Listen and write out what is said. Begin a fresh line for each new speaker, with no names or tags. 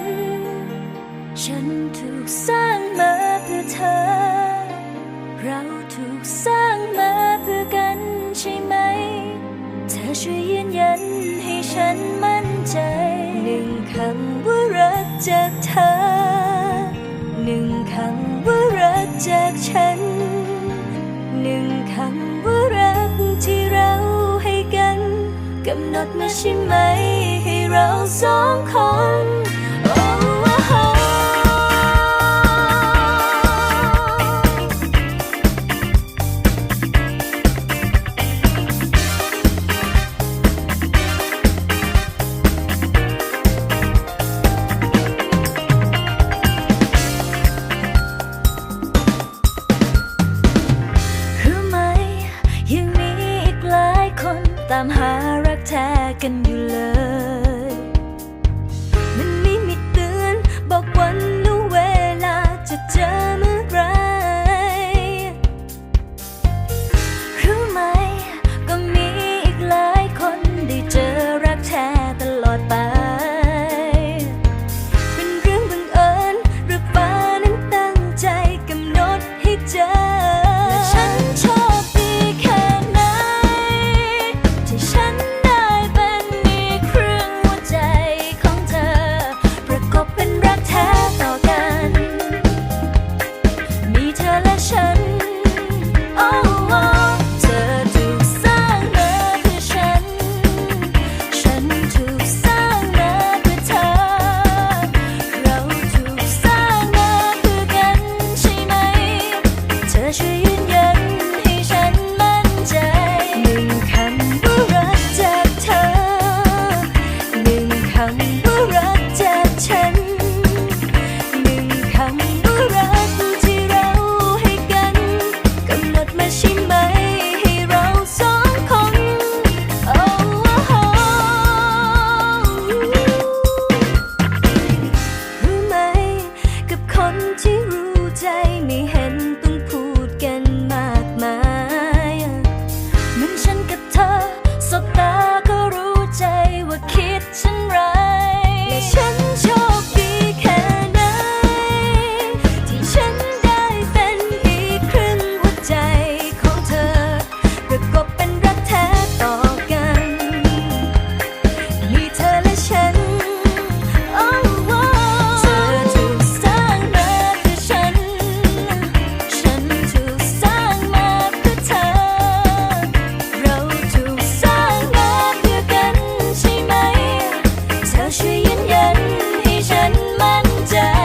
น ฉันถูกสร้างมาเพื่อเธอ เราถูกสร้างมาเพื่อกันใช่ไหม เธอช่วยยืนยันให้ฉันมั่นใจ หนึ่งคำว่ารักจากเธอ หนึ่งคำว่ารักจากฉัน หนึ่งคำว่ารักที่เราให้กันกำหนดมาใช่ไหม ให้เราสองคนายคนตามหารักแท้กันอยู่ danger.